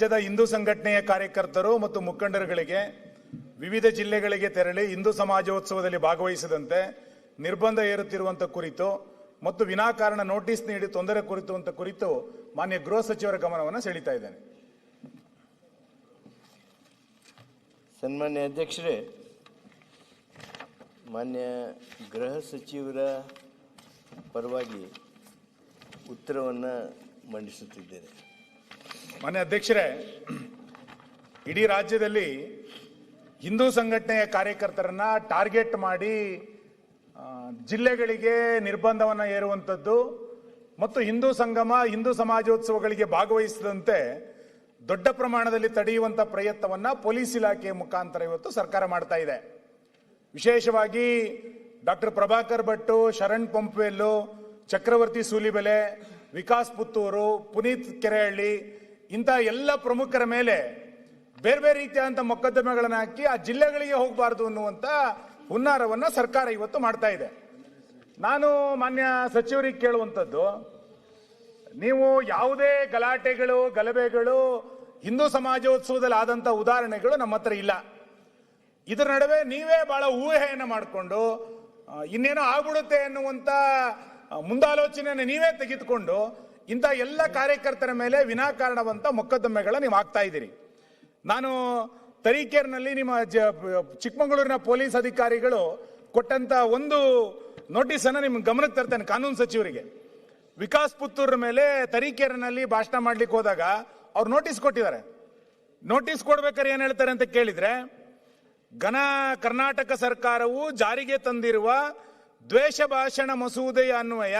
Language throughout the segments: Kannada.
ರಾಜ್ಯದ ಹಿಂದೂ ಸಂಘಟನೆಯ ಕಾರ್ಯಕರ್ತರು ಮತ್ತು ಮುಖಂಡರುಗಳಿಗೆ ವಿವಿಧ ಜಿಲ್ಲೆಗಳಿಗೆ ತೆರಳಿ ಹಿಂದೂ ಸಮಾಜೋತ್ಸವದಲ್ಲಿ ಭಾಗವಹಿಸದಂತೆ ನಿರ್ಬಂಧ ಹೇರುತ್ತಿರುವಂತ ಕುರಿತು ಮತ್ತು ವಿನಾಕಾರಣ ನೋಟಿಸ್ ನೀಡಿ ತೊಂದರೆ ಕುರಿತು ಅಂತ ಕುರಿತು ಮಾನ್ಯ ಗೃಹ ಸಚಿವರ ಗಮನವನ್ನು ಸೆಳೀತಾ ಇದ್ದೇನೆ. ಸನ್ಮಾನ್ಯ ಅಧ್ಯಕ್ಷರೇ, ಮಾನ್ಯ ಗೃಹ ಸಚಿವರ ಪರವಾಗಿ ಉತ್ತರವನ್ನು ಮಂಡಿಸುತ್ತಿದ್ದೇನೆ. ಮಾನ್ಯ ಅಧ್ಯಕ್ಷರೇ, ಇಡೀ ರಾಜ್ಯದಲ್ಲಿ ಹಿಂದೂ ಸಂಘಟನೆಯ ಕಾರ್ಯಕರ್ತರನ್ನ ಟಾರ್ಗೆಟ್ ಮಾಡಿ ಜಿಲ್ಲೆಗಳಿಗೆ ನಿರ್ಬಂಧವನ್ನು ಏರುವಂಥದ್ದು ಮತ್ತು ಹಿಂದೂ ಸಂಗಮ, ಹಿಂದೂ ಸಮಾಜೋತ್ಸವಗಳಿಗೆ ಭಾಗವಹಿಸದಂತೆ ದೊಡ್ಡ ಪ್ರಮಾಣದಲ್ಲಿ ತಡೆಯುವಂಥ ಪ್ರಯತ್ನವನ್ನ ಪೊಲೀಸ್ ಇಲಾಖೆಯ ಮುಖಾಂತರ ಇವತ್ತು ಸರ್ಕಾರ ಮಾಡ್ತಾ ಇದೆ. ವಿಶೇಷವಾಗಿ ಡಾಕ್ಟರ್ ಪ್ರಭಾಕರ್ ಭಟ್ಟು ಶರಣ್ ಪಂಪ್ವೆಲ್ಲು ಚಕ್ರವರ್ತಿ ಸೂಲಿಬೆಲೆ, ವಿಕಾಸ್ ಪುತ್ತೂರು, ಪುನೀತ್ ಕೆರೆಹಳ್ಳಿ ಇಂಥ ಎಲ್ಲ ಪ್ರಮುಖರ ಮೇಲೆ ಬೇರೆ ಬೇರೆ ರೀತಿಯಾದಂಥ ಮೊಕದ್ದಮೆಗಳನ್ನು ಹಾಕಿ ಆ ಜಿಲ್ಲೆಗಳಿಗೆ ಹೋಗಬಾರ್ದು ಅನ್ನುವಂಥ ಹುನ್ನಾರವನ್ನು ಸರ್ಕಾರ ಇವತ್ತು ಮಾಡ್ತಾ ಇದೆ. ನಾನು ಮಾನ್ಯ ಸಚಿವರಿಗೆ ಕೇಳುವಂಥದ್ದು, ನೀವು ಯಾವುದೇ ಗಲಾಟೆಗಳು, ಗಲಭೆಗಳು ಹಿಂದೂ ಸಮಾಜೋತ್ಸವದಲ್ಲಿ ಆದಂಥ ಉದಾಹರಣೆಗಳು ನಮ್ಮ ಹತ್ರ ಇಲ್ಲ. ಇದರ ನಡುವೆ ನೀವೇ ಬಹಳ ಊಹೆಯನ್ನು ಮಾಡಿಕೊಂಡು ಇನ್ನೇನೋ ಆಗ್ಬಿಡುತ್ತೆ ಎನ್ನುವಂಥ ಮುಂದಾಲೋಚನೆಯನ್ನು ನೀವೇ ತೆಗೆದುಕೊಂಡು ಇಂಥ ಎಲ್ಲ ಕಾರ್ಯಕರ್ತರ ಮೇಲೆ ವಿನಾಕಾರಣವಂತ ಮೊಕದ್ದಮೆಗಳ ನೀವು ಆಗ್ತಾ ಇದ್ದೀರಿ. ನಾನು ತರೀಕೆರ್ನಲ್ಲಿ ನಿಮ್ಮ ಜ- ಚಿಕ್ಕಮಗಳೂರಿನ ಪೊಲೀಸ್ ಅಧಿಕಾರಿಗಳು ಕೊಟ್ಟಂತ ಒಂದು ನೋಟಿಸ್ ಅನ್ನ ನಿಮ್ಗೆ ಗಮನಕ್ಕೆ ತರ್ತೇನೆ ಕಾನೂನು ಸಚಿವರಿಗೆ. ವಿಕಾಸ್ ಪುತ್ತೂರ್ ಮೇಲೆ ತರೀಕೆರೆನಲ್ಲಿ ಭಾಷಣ ಮಾಡ್ಲಿಕ್ಕೆ ಹೋದಾಗ ಅವ್ರು ನೋಟಿಸ್ ಕೊಟ್ಟಿದ್ದಾರೆ. ನೋಟಿಸ್ ಕೊಡ್ಬೇಕಾದ್ರೆ ಏನ್ ಹೇಳ್ತಾರೆ ಅಂತ ಕೇಳಿದ್ರೆ, ಘನ ಕರ್ನಾಟಕ ಸರ್ಕಾರವು ಜಾರಿಗೆ ತಂದಿರುವ ದ್ವೇಷ ಭಾಷಣ ಮಸೂದೆಯ ಅನ್ವಯ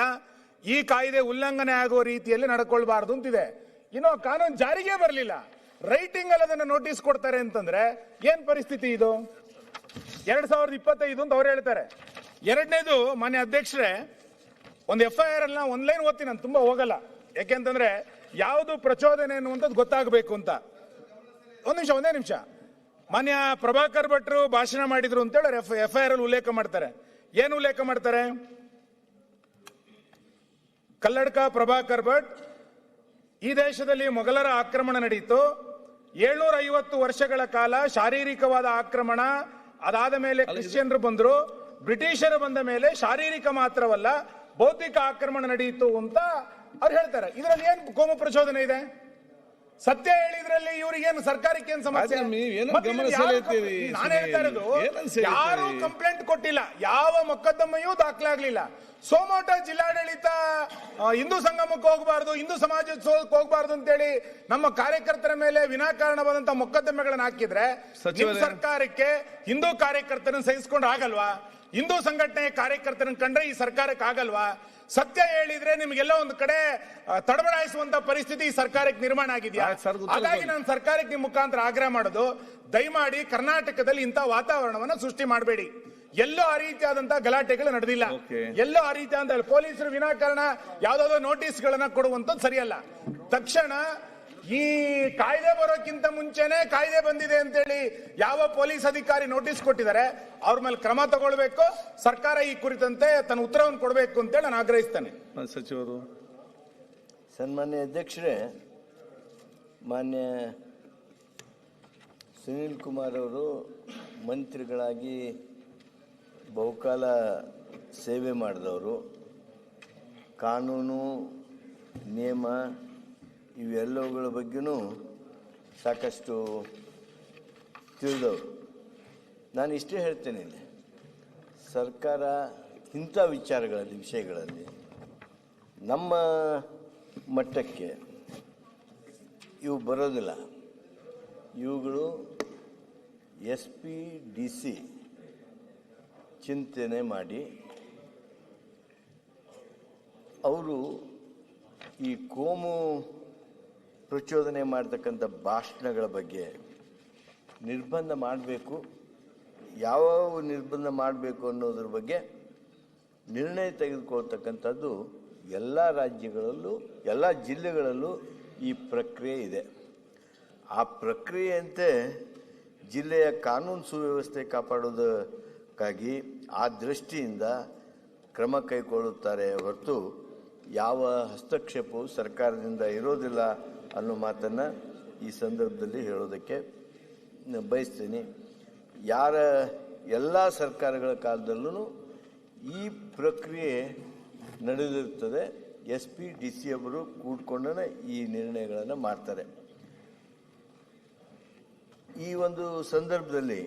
ಈ ಕಾಯ್ದೆ ಉಲ್ಲಂಘನೆ ಆಗುವ ರೀತಿಯಲ್ಲಿ ನಡ್ಕೊಳ್ಬಾರ್ದು ಅಂತಿದೆ. ಇನ್ನು ಕಾನೂನು ಜಾರಿಗೆ ಬರಲಿಲ್ಲ. ರೈಟಿಂಗ್ ಅಲ್ಲಿ ಅದನ್ನು ನೋಟಿಸ್ ಕೊಡ್ತಾರೆ ಅಂತಂದ್ರೆ ಏನ್ ಪರಿಸ್ಥಿತಿ ಇದು? ಎರಡ್ ಸಾವಿರದ ಇಪ್ಪತ್ತೈದು ಅಂತ ಅವ್ರು ಹೇಳ್ತಾರೆ. ಎರಡನೇದು ಮಾನ್ಯ ಅಧ್ಯಕ್ಷರೇ, ಒಂದು ಎಫ್ ಐ ಆರ್ ಅಲ್ಲಿ ಒಂದ್ ಲೈನ್ ಓದ್ತೀನಿ, ನಾನು ತುಂಬಾ ಹೋಗಲ್ಲ. ಯಾಕೆಂತಂದ್ರೆ ಯಾವುದು ಪ್ರಚೋದನೆ ಅನ್ನುವಂಥದ್ದು ಗೊತ್ತಾಗಬೇಕು ಅಂತ. ಒಂದ್ ನಿಮಿಷ, ಒಂದೇ ನಿಮಿಷ. ಮಾನ್ಯ ಪ್ರಭಾಕರ್ ಭಟ್ರು ಭಾಷಣ ಮಾಡಿದ್ರು ಅಂತೇಳಿ ಎಫ್ ಎಫ್ ಐ ಆರ್ ಅಲ್ಲಿ ಉಲ್ಲೇಖ ಮಾಡ್ತಾರೆ. ಏನು ಉಲ್ಲೇಖ ಮಾಡ್ತಾರೆ? ಕಲ್ಲಡ್ಕ ಪ್ರಭಾಕರ್ ಭಟ್ ಈ ದೇಶದಲ್ಲಿ ಮೊಘಲರ ಆಕ್ರಮಣ ನಡೆಯಿತು ಏಳ್ನೂರ ಐವತ್ತು ವರ್ಷಗಳ ಕಾಲ ಶಾರೀರಿಕವಾದ ಆಕ್ರಮಣ ಅದಾದ ಮೇಲೆ ಕ್ರಿಶ್ಚಿಯನ್ರು ಬಂದರು. ಬ್ರಿಟಿಷರು ಬಂದ ಮೇಲೆ ಶಾರೀರಿಕ ಮಾತ್ರವಲ್ಲ ಬೌದ್ಧಿಕ ಆಕ್ರಮಣ ನಡೆಯಿತು ಅಂತ ಅವ್ರು ಹೇಳ್ತಾರೆ. ಇದರಲ್ಲಿ ಏನ್ ಕೋಮ ಪ್ರಚೋದನೆ ಇದೆ? ಸತ್ಯ ಹೇಳಿದ್ರಲ್ಲಿ ಇವ್ರಿಗೇನು ಸರ್ಕಾರಕ್ಕೆ ಏನು ಸಮಸ್ಯೆ? ನಾನು ಹೇಳ್ತಾ ಇರೋದು ಯಾರು ಕಂಪ್ಲೇಂಟ್ ಕೊಟ್ಟಿಲ್ಲ. ಯಾವ ಮೊಕದ್ದಮೆಯೂ ದಾಖಲಾಗ್ಲಿಲ್ಲ ಸೋಮೋಟ ಜಿಲ್ಲಾಡಳಿತ ಹಿಂದೂ ಸಂಗಮಕ್ಕೆ ಹೋಗಬಾರ್ದು ಹಿಂದೂ ಸಮಾಜೋತ್ಸವಕ್ಕೆ ಹೋಗಬಾರ್ದು ಅಂತೇಳಿ ನಮ್ಮ ಕಾರ್ಯಕರ್ತರ ಮೇಲೆ ವಿನಾಕಾರಣವಾದಂತ ಮೊಕದ್ದಮೆಗಳನ್ನ ಹಾಕಿದ್ರೆ ಸಚಿವ ಸರ್ಕಾರಕ್ಕೆ ಹಿಂದೂ ಕಾರ್ಯಕರ್ತರನ್ನ ಸಹಿಸಿಕೊಂಡು ಆಗಲ್ವಾ? ಹಿಂದೂ ಸಂಘಟನೆ ಕಾರ್ಯಕರ್ತರನ್ನ ಕಂಡ್ರೆ ಈ ಸರ್ಕಾರಕ್ಕೆ ಆಗಲ್ವಾ? ಸತ್ಯ ಹೇಳಿದ್ರೆ ನಿಮ್ಗೆಲ್ಲ ಒಂದು ಕಡೆ ತಡಬಡಾಯಿಸುವಂತ ಪರಿಸ್ಥಿತಿ ಈ ಸರ್ಕಾರಕ್ಕೆ ನಿರ್ಮಾಣ ಆಗಿದೆಯಾ? ಹಾಗಾಗಿ ನಾನು ಸರ್ಕಾರಕ್ಕೆ ನಿಮ್ಮ ಮುಖಾಂತರ ಆಗ್ರಹ ಮಾಡೋದು ದಯಮಾಡಿ ಕರ್ನಾಟಕದಲ್ಲಿ ಇಂಥ ವಾತಾವರಣವನ್ನ ಸೃಷ್ಟಿ ಮಾಡಬೇಡಿ. ಎಲ್ಲೋ ಆ ರೀತಿಯಾದಂತಹ ಗಲಾಟೆಗಳು ನಡೆದಿಲ್ಲ. ಎಲ್ಲೋ ಆ ರೀತಿಯಾದ ಪೊಲೀಸರು ವಿನಾಕಾರಣ ಯಾವ್ದಾದ್ರು ನೋಟಿಸ್ಗಳನ್ನ ಕೊಡುವಂತದ್ದು ಸರಿಯಲ್ಲ. ತಕ್ಷಣ ಈ ಕಾಯ್ದೆ ಬರೋಕ್ಕಿಂತ ಮುಂಚೆನೆ ಕಾಯ್ದೆ ಬಂದಿದೆ ಅಂತೇಳಿ ಯಾವ ಪೊಲೀಸ್ ಅಧಿಕಾರಿ ನೋಟಿಸ್ ಕೊಟ್ಟಿದ್ದಾರೆ ಅವ್ರ ಮೇಲೆ ಕ್ರಮ ತಗೊಳ್ಬೇಕು ಸರ್ಕಾರ ಈ ಕುರಿತಂತೆ ತನ್ನ ಉತ್ತರವನ್ನು ಕೊಡಬೇಕು ಅಂತೇಳಿ ನಾನು ಆಗ್ರಹಿಸ್ತೇನೆ. ಸಚಿವರು. ಸನ್ಮಾನ್ಯ ಅಧ್ಯಕ್ಷರೇ ಮಾನ್ಯ ಸುನೀಲ್ ಕುಮಾರ್ ಅವರು ಮಂತ್ರಿಗಳಾಗಿ ಬಹುಕಾಲ ಸೇವೆ ಮಾಡಿದವರು. ಕಾನೂನು ನಿಯಮ ಇವೆಲ್ಲವುಗಳ ಬಗ್ಗೆನೂ ಸಾಕಷ್ಟು ತಿಳಿದವರು. ನಾನು ಇಷ್ಟೇ ಹೇಳ್ತೇನೆ ಇಲ್ಲಿ. ಸರ್ಕಾರ ಇಂಥ ವಿಚಾರಗಳಲ್ಲಿ, ವಿಷಯಗಳಲ್ಲಿ ನಮ್ಮ ಮಟ್ಟಕ್ಕೆ ಇವು ಬರೋದಿಲ್ಲ. ಇವುಗಳು ಎಸ್ ಪಿ ಡಿ ಸಿ ಚಿಂತನೆ ಮಾಡಿ ಅವರು ಈ ಕೋಮು ಪ್ರಚೋದನೆ ಮಾಡ್ತಕ್ಕಂಥ ಭಾಷಣಗಳ ಬಗ್ಗೆ ನಿರ್ಬಂಧ ಮಾಡಬೇಕು. ಯಾವ ನಿರ್ಬಂಧ ಮಾಡಬೇಕು ಅನ್ನೋದ್ರ ಬಗ್ಗೆ ನಿರ್ಣಯ ತೆಗೆದುಕೊಳ್ತಕ್ಕಂಥದ್ದು ಎಲ್ಲ ರಾಜ್ಯಗಳಲ್ಲೂ, ಎಲ್ಲ ಜಿಲ್ಲೆಗಳಲ್ಲೂ ಈ ಪ್ರಕ್ರಿಯೆ ಇದೆ. ಆ ಪ್ರಕ್ರಿಯೆಯಂತೆ ಜಿಲ್ಲೆಯ ಕಾನೂನು ಸುವ್ಯವಸ್ಥೆ ಕಾಪಾಡೋದಕ್ಕಾಗಿ ಆ ದೃಷ್ಟಿಯಿಂದ ಕ್ರಮ ಕೈಗೊಳ್ಳುತ್ತಾರೆ ಹೊರತು ಯಾವ ಹಸ್ತಕ್ಷೇಪವು ಸರ್ಕಾರದಿಂದ ಇರೋದಿಲ್ಲ. ಅನ್ನೋ ಮಾತನ್ನು ಈ ಸಂದರ್ಭದಲ್ಲಿ ಹೇಳೋದಕ್ಕೆ ಬಯಸ್ತೀನಿ. ಯಾರ ಎಲ್ಲ ಸರ್ಕಾರಗಳ ಕಾಲದಲ್ಲೂ ಈ ಪ್ರಕ್ರಿಯೆ ನಡೆದಿರ್ತದೆ. ಎಸ್ ಪಿ ಡಿ ಸಿ ಅವರು ಕೂಡ್ಕೊಂಡೇ ಈ ನಿರ್ಣಯಗಳನ್ನು ಮಾಡ್ತಾರೆ. ಈ ಒಂದು ಸಂದರ್ಭದಲ್ಲಿ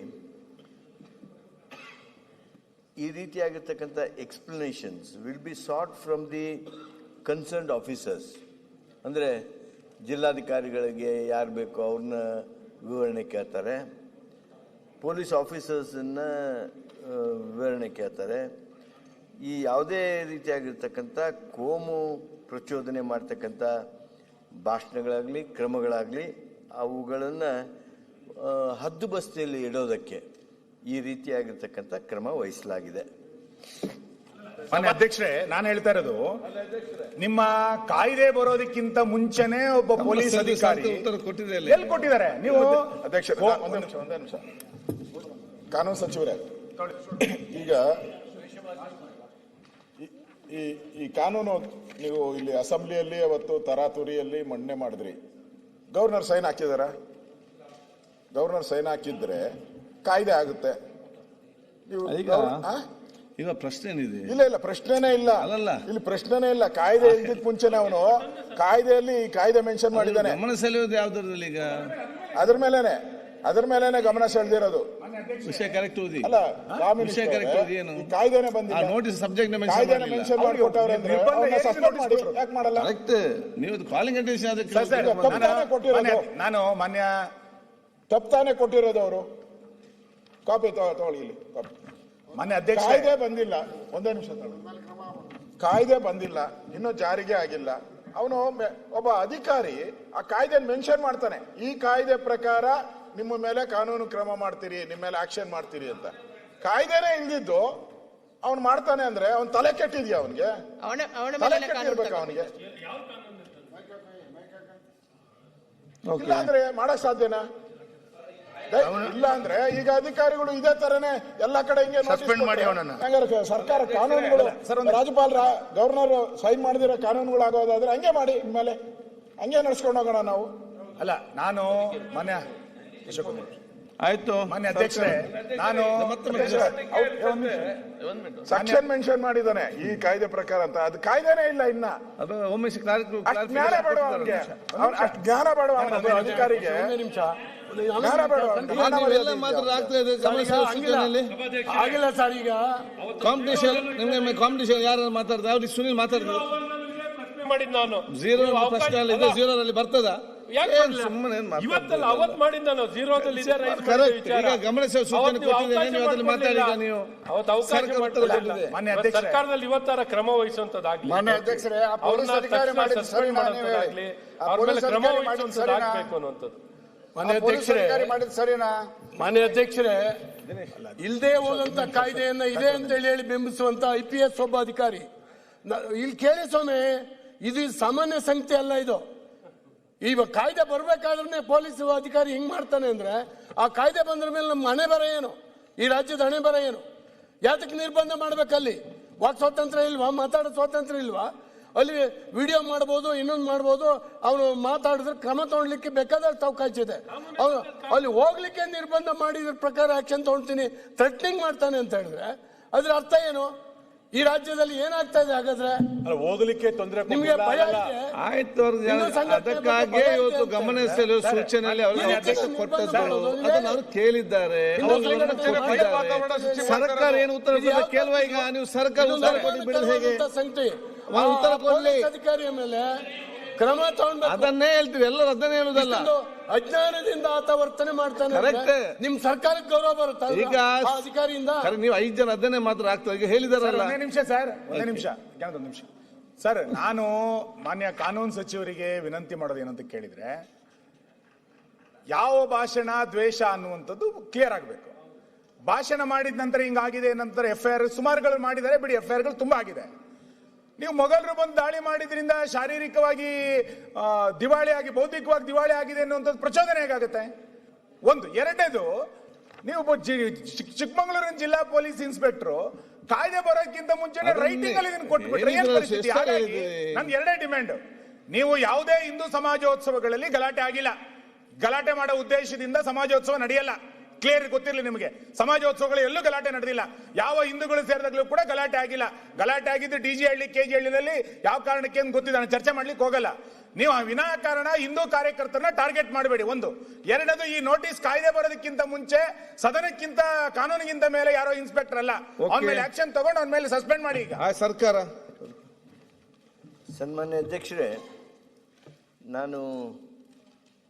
ಈ ರೀತಿಯಾಗಿರ್ತಕ್ಕಂಥ explanations will be sought from the concerned officers ಅಂದರೆ ಜಿಲ್ಲಾಧಿಕಾರಿಗಳಿಗೆ ಯಾರು ಬೇಕೋ ಅವ್ರನ್ನ ವಿವರಣೆ ಕೇಳ್ತಾರೆ. ಪೊಲೀಸ್ ಆಫೀಸರ್ಸನ್ನ ವಿವರಣೆ ಕೇಳ್ತಾರೆ. ಈ ಯಾವುದೇ ರೀತಿಯಾಗಿರ್ತಕ್ಕಂಥ ಕೋಮು ಪ್ರಚೋದನೆ ಮಾಡ್ತಕ್ಕಂಥ ಭಾಷಣಗಳಾಗಲಿ, ಕ್ರಮಗಳಾಗಲಿ, ಅವುಗಳನ್ನು ಹದ್ದು ಬಸ್ತಿಯಲ್ಲಿ ಇಡೋದಕ್ಕೆ ಈ ರೀತಿಯಾಗಿರ್ತಕ್ಕಂಥ ಕ್ರಮ ವಹಿಸಲಾಗಿದೆ. ಮಾನ್ಯ ಅಧ್ಯಕ್ಷರೇ ನಾನು ಹೇಳ್ತಾ ಇರೋದು ನಿಮ್ಮ ಕಾಯ್ದೆ ಬರೋದಕ್ಕಿಂತ ಮುಂಚೆನೆ ಒಬ್ಬ ಪೊಲೀಸ್ ಅಧಿಕಾರಿ ಎಲ್ಲಿ ಕೊಟ್ಟಿದ್ದಾರೆ? ನೀವು ಅಧ್ಯಕ್ಷ ಒಂದೇ ನಿಮಿಷ ಒಂದೇ ನಿಮಿಷ. ಕಾನೂನು ಸಚಿವರೇ ಈಗ ಈ- ಈ ಈ ಕಾನೂನು ನೀವು ಇಲ್ಲಿ ಅಸೆಂಬ್ಲಿಯಲ್ಲಿ ಅವತ್ತು ತರಾತುರಿಯಲ್ಲಿ ಮಂಡನೆ ಮಾಡಿದ್ರಿ. ಗವರ್ನರ್ ಸೈನ್ ಹಾಕಿದಾರ? ಗವರ್ನರ್ ಸೈನ್ ಹಾಕಿದ್ರೆ ಕಾಯ್ದೆ ಆಗುತ್ತೆ. ನೀವು ಈಗ ಪ್ರಶ್ನೆ ಏನಿದೆ ಇಲ್ಲ ಇಲ್ಲ ಪ್ರಶ್ನೆನೇ ಇಲ್ಲ. ಅಲ್ಲಲ್ಲ. ಇಲ್ಲಿ ಪ್ರಶ್ನೆನೇ ಇಲ್ಲ. ಕಾಯ್ದೆ ಇಲ್ದಿದ್ ಮುಂಚೆನೆ ಅವನು ಕಾಯ್ದೆಯಲ್ಲಿ ಈ ಕಾಯ್ದೆ ಮೆನ್ಷನ್ ಮಾಡಿದ್ದಾನೆ. ಗಮನ ಸೆಳೆಯೋದು ಯಾವ್ದ್ರಲ್ಲಿ ಈಗ? ಅದ್ರ ಮೇಲೇನೆ ಅದ್ರ ಮೇಲೇನೆ ಗಮನ ಸೆಳೆದಿರೋದು. ವಿಷಯ ಕರೆಕ್ಟ್ ಓದಿ. ಅಲ್ಲ ರಾಮ್ ವಿಷಯ ಕರೆಕ್ಟ್ ಓದಿ ಏನು? ಈ ಕಾಯ್ದೆನೆ ಆ ಬಂದಿಲ್ಲ ನೋಟಿಸ್ ಸಬ್ಜೆಕ್ಟ್ ಮೆನ್ಷನ್ ಕಾಯ್ದೆನೆ ಮಾಡಿಲ್ಲ. ಮೆನ್ಷನ್ ಮಾಡಿಕೊಟ್ಟವ್ರೆ ಅಂದ್ರೆ ಅವ್ರನ್ನ ಸಸ್ಪೆಂಡ್ ಮಾಡಿ ನೋಟಿಸ್ ಯಾಕೆ ಮಾಡಲ್ಲ? ಕರೆಕ್ಟ್ ನೀವು ಕಾಲಿಂಗ್ ಅಟೆನ್ಷನ್ ಅದಕ್ಕೆ ಕೊಟ್ಟಿರೋದು. ಮಾನ್ಯ- ನಾನು ಮಾನ್ಯ ತಪ್ಪಾನೆ ಕೊಟ್ಟಿರೋದು ಅವರು. ಕಾಪಿ ತಗೊಳ್ಳಿ ಇಲ್ಲಿ. ಕಾಪಿ ಮಾನ್ಯ ಅಧ್ಯಕ್ಷ ಕಾಯ್ದೆ ಬಂದಿಲ್ಲ. ಒಂದೇ ನಿಮಿಷ. ಕಾಯ್ದೆ ಬಂದಿಲ್ಲ. ಇನ್ನೂ ಜಾರಿಗೆ ಆಗಿಲ್ಲ. ಅವನು ಒಬ್ಬ ಅಧಿಕಾರಿ ಆ ಕಾಯ್ದೆ ಮೆನ್ಷನ್ ಮಾಡ್ತಾನೆ. ಈ ಕಾಯ್ದೆ ಪ್ರಕಾರ ನಿಮ್ಮ ಮೇಲೆ ಕಾನೂನು ಕ್ರಮ ಮಾಡ್ತೀರಿ ನಿಮ್ಮ ಮೇಲೆ ಆಕ್ಷನ್ ಮಾಡ್ತೀರಿ ಅಂತ. ಕಾಯ್ದೆನೇ ಇಲ್ದಿದ್ದು ಅವ್ನು ಮಾಡ್ತಾನೆ ಅಂದ್ರೆ ಅವನ್ ತಲೆ ಕೆಟ್ಟಿದ್ಯಾ ಅವನಿಗೆ? ಅವನ ಅವನ ತಲೆ ಕೆಟ್ಟಿರ್ಬೇಕು. ಅವನಿಗೆ? ಅಂದ್ರೆ ಮಾಡಕ್ ಸಾಧ್ಯನಾ? ಇಲ್ಲ ಅಂದ್ರೆ ಈಗ ಅಧಿಕಾರಿಗಳು ಇದೇ ತರನೇ ಎಲ್ಲಾ ಕಡೆ ಹಿಂಗೆ ಸಸ್ಪೆಂಡ್ ಮಾಡಿ ಅವನನ್ನ. ಸರ್ಕಾರ ಕಾನೂನುಗಳು ರಾಜ್ಯಪಾಲರ ಗವರ್ನರ್ ಸೈನ್ ಮಾಡಿದಿರೋ ಕಾನೂನುಗಳು ಆಗೋದಾದ್ರೆ ಹಂಗೆ ಮಾಡಿ ಇನ್ಮೇಲೆ ಹಂಗೆ ನಡ್ಸ್ಕೊಂಡು ಹೋಗೋಣ ನಾವು. ಅಲ್ಲ ನಾನು ಮನೆ ಅಶೋಕ್ ಆಯ್ತು. ಮನೆ ಅಧ್ಯಕ್ಷರೇ ನಾನು ಸೆಕ್ಷನ್ ಮೆನ್ಷನ್ ಮಾಡಿದಾನೆ ಈ ಕಾಯ್ದೆ ಪ್ರಕಾರ ಅಂತ. ಅದು ಕಾಯ್ದೆನೇ ಇಲ್ಲ ಇನ್ನ. ಅದು ಒಮ್ಮೆ ಅಷ್ಟು ಜ್ಞಾನ ಬೇಡ ಅಷ್ಟು ಜ್ಞಾನ ಬೇಡ ಅಧಿಕಾರಿಗೆ. ಜ್ಞಾನ ಆಗಿಲ್ಲ. ಸರ್ ಈಗ. ಕಾಂಪಿಟೇಷನ್ ನಿಮ್ಗೆ ಕಾಂಪಿಟೇಷನ್ ಯಾರು ಮಾತಾಡ್ತಾರೆ? ಅವ್ರಿಗೆ ಸುನಿಲ್ ಮಾತಾಡ್ತಾರೆ ಪ್ರಶ್ನೆ ಮಾಡಿದ್ ನಾನು. ಜೀರೋ ಪ್ರಶ್ನೆ ಅಲ್ಲಿ ಇದೆ ಜೀರೋ ಝೀರೋದಲ್ಲಿ ಬರ್ತದ? ಯಾಕೆ ಏನ್ ಬರ್ಲಿಲ್ಲ? ಸುಮ್ಮನೆ ಇವತ್ತಲ್ಲ ಅವತ್ ಮಾಡಿದ್ ನಾನು. ಜೀರೋದಲ್ಲಿ ಇದೆ. ಈಗ ಗಮನ ಸೂಚನೆ ಕೊಟ್ಟಿದ್ದೇನೆ, ಅವಕಾಶ ನೀವು ಮಾತಾಡಿ ಈಗ ನೀವು. ಅವತ್ತು ಅವಕಾಶ ಅಧ್ಯಕ್ಷರೇ. ಸರ್ಕಾರದಲ್ಲಿ ಇವತ್ತಾರ ಕ್ರಮ ವಹಿಸುವಂತದ್ದಾಗ್ಲಿ ಮಾನ್ಯ ಅಧ್ಯಕ್ಷರೇ, ಅವ್ರನ್ನ ತಕ್ಷಣ ಅವ್ರ ಮೇಲೆ ಕ್ರಮ ವಹಿಸುವಂತದ್ದಾಗ್ಬೇಕು ಅನ್ನುವಂಥದ್ದು. ಮಾನ್ಯ ಅಧ್ಯಕ್ಷರೇ ಮಾಡಿದ ಸರಿನಾ? ಮಾನ್ಯ ಅಧ್ಯಕ್ಷರೇ ಇಲ್ಲದೆ ಹೋದಂತ ಕಾಯ್ದೆಯನ್ನ ಇದೆ ಅಂತ ಹೇಳಿ ಹೇಳಿ ಬಿಂಬಿಸುವಂತ ಐ ಪಿ ಎಸ್ ಒಬ್ಬ ಅಧಿಕಾರಿ. ಇಲ್ಲಿ ಕೇಳಿ ಸ್ವಾಮಿ ಇದು ಸಾಮಾನ್ಯ ಸಂಖ್ಯೆ ಅಲ್ಲ ಇದು. ಈಗ ಕಾಯ್ದೆ ಬರ್ಬೇಕಾದ್ರೆ ಪೊಲೀಸ್ ಅಧಿಕಾರಿ ಹಿಂಗ್ ಮಾಡ್ತಾನೆ ಅಂದ್ರೆ ಆ ಕಾಯ್ದೆ ಬಂದ್ರ ಮೇಲೆ ನಮ್ಮ ಹಣೆ ಬರ ಏನು? ಈ ರಾಜ್ಯದ ಹಣೆ ಬರ ಏನು? ಯಾತಕ್ಕೆ ನಿರ್ಬಂಧ ಮಾಡ್ಬೇಕಲ್ಲಿ? ವಾಕ್ ಸ್ವಾತಂತ್ರ್ಯ ಇಲ್ವಾ? ಮಾತಾಡೋ ಸ್ವಾತಂತ್ರ್ಯ ಇಲ್ವಾ? ಅಲ್ಲಿ ವಿಡಿಯೋ ಮಾಡ್ಬೋದು ಇನ್ನೊಂದು ಮಾಡ್ಬೋದು ಅವನು ಮಾತಾಡಿದ್ರೆ ಕ್ರಮ ತಗೊಳ್ಲಿಕ್ಕೆ ಬೇಕಾದಷ್ಟು ಅವಕಾಶ ಇದೆ. ಅವನು ಅಲ್ಲಿ ಹೋಗ್ಲಿಕ್ಕೆ ನಿರ್ಬಂಧ ಮಾಡಿದ್ರ ಪ್ರಕಾರ ಆಕ್ಷನ್ ತಗೊಳ್ತೀನಿ ಥ್ರೆಟ್ನಿಂಗ್ ಮಾಡ್ತಾನೆ ಅಂತ ಹೇಳಿದ್ರೆ ಅದ್ರ ಅರ್ಥ ಏನು? ಈ ರಾಜ್ಯದಲ್ಲಿ ಏನಾಗ್ತಾ ಇದೆ ಹಾಗಾದ್ರೆ? ಹೋಗ್ಲಿಕ್ಕೆ ತೊಂದರೆ ನಿಮ್ಗೆ ಭಯ ಆಯ್ತು? ಅದಕ್ಕಾಗಿ ಇವತ್ತು ಗಮನ ಸೆಳೆಯುವ ಸೂಚನೆಯಲ್ಲಿ ಅವರು ಕೊಟ್ಟದ್ದು. ಅದನ್ನು ಕೇಳಿದ್ದಾರೆ. ಸರ್ಕಾರ ಏನು ಉತ್ತರ ಕೇಳುವ ಈಗ ನೀವು ಸರ್ಕಾರ ಉತ್ತರ ಕೊಟ್ಟು ಬಿಡೋದು ಹೇಗೆ? ಸಂಗತಿ ಉತ್ತರ ಕೊಡ್ಲಿ. ಅಧಿಕಾರಿಯ ಮೇಲೆ ಕ್ರಮ ತಗೊಂಡ್ಬೇಕು ಅದನ್ನೇ ಹೇಳ್ತೀವಿ ಎಲ್ಲರೂ ಅದನ್ನೇ ಹೇಳುದಲ್ಲ. ಅಜ್ಞಾನದಿಂದ ಆತ ವರ್ತನೆ ಮಾಡ್ತಾನೆ. ನಿಮ್ ಸರ್ಕಾರಕ್ಕೆ ಗೌರವ ಬರುತ್ತೆ ಈಗ ಅಧಿಕಾರಿಯಿಂದ? ನೀವು ಐದು ಜನ ಅದನ್ನೇ ಮಾತ್ರ ಆಗ್ತದೆ ಈಗ ಹೇಳಿದಾರಲ್ಲ. ಒಂದೇ ನಿಮಿಷ ಸರ್ ಒಂದೇ ನಿಮಿಷ. ಒಂದು ನಿಮಿಷ? ಸರ್ ನಾನು ಮಾನ್ಯ ಕಾನೂನು ಸಚಿವರಿಗೆ ವಿನಂತಿ ಮಾಡೋದು ಏನಂತ ಕೇಳಿದ್ರೆ ಯಾವ ಭಾಷಣ ದ್ವೇಷ ಅನ್ನುವಂಥದ್ದು ಕ್ಲಿಯರ್ ಆಗಬೇಕು. ಭಾಷಣ ಮಾಡಿದ ನಂತರ ಹಿಂಗಾಗಿದೆ ನಂತರ ಎಫ್ ಐ ಆರ್ ಸುಮಾರುಗಳು ಮಾಡಿದರೆ ಬಿಡಿ ಎಫ್ ಐ ಆರ್ಗಳು ತುಂಬಾ ಆಗಿದೆ. ನೀವು ಮೊಘಲರು ಬಂದು ದಾಳಿ ಮಾಡಿದ್ರಿಂದ ಶಾರೀರಿಕವಾಗಿ ದಿವಾಳಿ ಆಗಿ ಬೌದ್ಧಿಕವಾಗಿ ದಿವಾಳಿ ಆಗಿದೆ ಅನ್ನುವಂಥದ್ದು ಪ್ರಚೋದನೆ ಹೇಗಾಗುತ್ತೆ? ಒಂದು ಎರಡನೇದು ನೀವು ಚಿಕ್ಕಮಗಳೂರಿನ ಜಿಲ್ಲಾ ಪೊಲೀಸ್ ಇನ್ಸ್ಪೆಕ್ಟರ್ ಕಾಯ್ದೆ ಬರೋಕ್ಕಿಂತ ಮುಂಚೆ ರೈಟಿಂಗ್ ಅಲ್ಲಿ ಇದನ್ನ ಕೊಟ್ಬಿಟ್ರೆ ಏನ್ ಪರಿಸ್ಥಿತಿ? ಎಷ್ಟು ಹಾಗಾಗಿ ಹೇಳಿದ್ರಿ? ಎರಡೇ ಡಿಮ್ಯಾಂಡ್ ನೀವು ಯಾವುದೇ ಹಿಂದೂ ಸಮಾಜೋತ್ಸವಗಳಲ್ಲಿ ಗಲಾಟೆ ಆಗಿಲ್ಲ. ಗಲಾಟೆ ಮಾಡೋ ಉದ್ದೇಶದಿಂದ ಸಮಾಜೋತ್ಸವ ನಡೆಯಲ್ಲ. ಕ್ಲಿಯರ್ ಗೊತ್ತಿರಲಿ ನಿಮಗೆ. ಸಮಾಜೋತ್ಸವಗಳು ಎಲ್ಲೂ ಗಲಾಟೆ ನಡೆದಿಲ್ಲ. ಯಾವ ಹಿಂದೂಗಳು ಸೇರಿದಾಗಲೂ ಕೂಡ ಗಲಾಟೆ ಆಗಿಲ್ಲ. ಗಲಾಟೆ ಆಗಿದ್ದು D G Halli K G ಹಳ್ಳಿನಲ್ಲಿ ಯಾವ ಕಾರಣಕ್ಕೆ ಅಂತ ಗೊತ್ತಿದೆ ನಾನು ಚರ್ಚೆ ಮಾಡ್ಲಿಕ್ಕೆ ಹೋಗಲ್ಲ. ನೀವು ಆ ವಿನಾಕಾರಣ ಹಿಂದೂ ಕಾರ್ಯಕರ್ತರನ್ನ ಟಾರ್ಗೆಟ್ ಮಾಡಬೇಡಿ. ಒಂದು. ಎರಡದು ಈ ನೋಟಿಸ್ ಕಾಯ್ದೆ ಬರೋದಕ್ಕಿಂತ ಮುಂಚೆ ಸದನಕ್ಕಿಂತ ಕಾನೂನಿಗಿಂತ ಮೇಲೆ ಯಾರೋ ಇನ್ಸ್ಪೆಕ್ಟರ್ ಅಲ್ಲ. ಅವನ. ಮೇಲೆ ಆಕ್ಷನ್ ತಗೊಂಡು ಅವನ ಮೇಲೆ ಸಸ್ಪೆಂಡ್ ಮಾಡಿ ಈಗ. ಸರ್ಕಾರ. ಸನ್ಮಾನ್ಯ ಅಧ್ಯಕ್ಷರೇ ನಾನು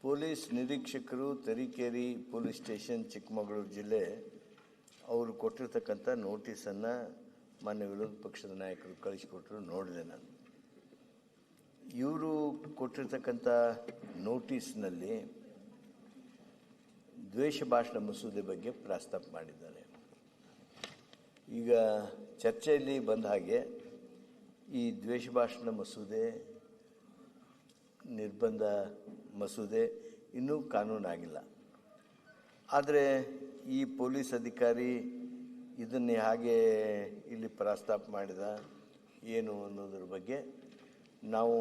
ಪೊಲೀಸ್ ನಿರೀಕ್ಷಕರು ತರೀಕೆರೆ ಪೊಲೀಸ್ ಸ್ಟೇಷನ್, ಚಿಕ್ಕಮಗಳೂರು ಜಿಲ್ಲೆ ಅವರು ಕೊಟ್ಟಿರ್ತಕ್ಕಂಥ ನೋಟಿಸನ್ನು ಮಾನ್ಯ ವಿರೋಧ ಪಕ್ಷದ ನಾಯಕರು ಕಳಿಸಿಕೊಟ್ರು, ನೋಡಿದೆ ನಾನು. ಇವರು ಕೊಟ್ಟಿರ್ತಕ್ಕಂಥ ನೋಟಿಸ್ನಲ್ಲಿ ದ್ವೇಷ ಭಾಷಣ ಮಸೂದೆ ಬಗ್ಗೆ ಪ್ರಸ್ತಾಪ ಮಾಡಿದ್ದಾರೆ. ಈಗ ಚರ್ಚೆಯಲ್ಲಿ ಬಂದ ಹಾಗೆ ಈ ದ್ವೇಷ ಭಾಷಣ ಮಸೂದೆ ನಿರ್ಬಂಧ ಮಸೂದೆ ಇನ್ನೂ ಕಾನೂನಾಗಿಲ್ಲ. ಆದರೆ ಈ ಪೊಲೀಸ್ ಅಧಿಕಾರಿ ಇದನ್ನೇ ಹಾಗೆ ಇಲ್ಲಿ ಪ್ರಸ್ತಾಪ ಮಾಡಿದ ಏನು ಅನ್ನೋದ್ರ ಬಗ್ಗೆ ನಾವು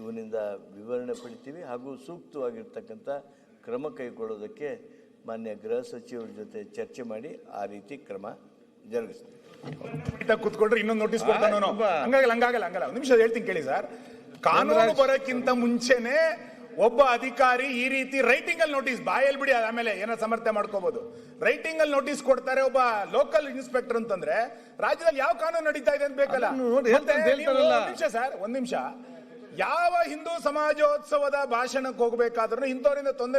ಇವನಿಂದ ವಿವರಣೆ ಪಡಿತೀವಿ ಹಾಗೂ ಸೂಕ್ತವಾಗಿರ್ತಕ್ಕಂಥ ಕ್ರಮ ಕೈಗೊಳ್ಳೋದಕ್ಕೆ ಮಾನ್ಯ ಗೃಹ ಸಚಿವರ ಜೊತೆ ಚರ್ಚೆ ಮಾಡಿ ಆ ರೀತಿ ಕ್ರಮ ಜರುಗಿಸ್ತೀವಿ. ಕೂತ್ಕೊಂಡ್ರೆ ಇನ್ನೊಂದು ನೋಟಿಸ್ ಕೊಡ್ತಾನೆ ಹಂಗಾಗಲ್ಲ ಹಂಗಾಗಲ್ಲ ಹಂಗಲ್ಲ ಒಂದ್ ನಿಮಿಷ ಹೇಳ್ತೀನಿ ಕೇಳಿ ಸರ್. ಕಾನೂನು ಬರೋಕ್ಕಿಂತ ಮುಂಚೆನೆ ಒಬ್ಬ ಅಧಿಕಾರಿ ಈ ರೀತಿ ರೈಟಿಂಗ್ ಅಲ್ಲಿ ನೋಟಿಸ್ ಬಾಯಲ್ಲಿ ಬಿಡಿ ಆಮೇಲೆ ಏನೋ ಸಮರ್ಥನೆ ಮಾಡ್ಕೋಬಹುದು ರೈಟಿಂಗ್ ಅಲ್ಲಿ ನೋಟಿಸ್ ಕೊಡ್ತಾರೆ ಒಬ್ಬ ಲೋಕಲ್ ಇನ್ಸ್ಪೆಕ್ಟರ್ ಅಂತಂದ್ರೆ ರಾಜ್ಯದಲ್ಲಿ ಯಾವ ಕಾನೂನು ನಡೀತಾ ಇದೆ ಅಂತ ಬೇಕಲ್ಲ. ನಿಮಿಷ ಸರ್ ಒಂದ್ ನಿಮಿಷ. ಯಾವ ಹಿಂದೂ ಸಮಾಜೋತ್ಸವದ ಭಾಷಣಕ್ಕೆ ಹೋಗ್ಬೇಕಾದ್ರೂ ಇಂಥವರಿಂದ ತೊಂದರೆ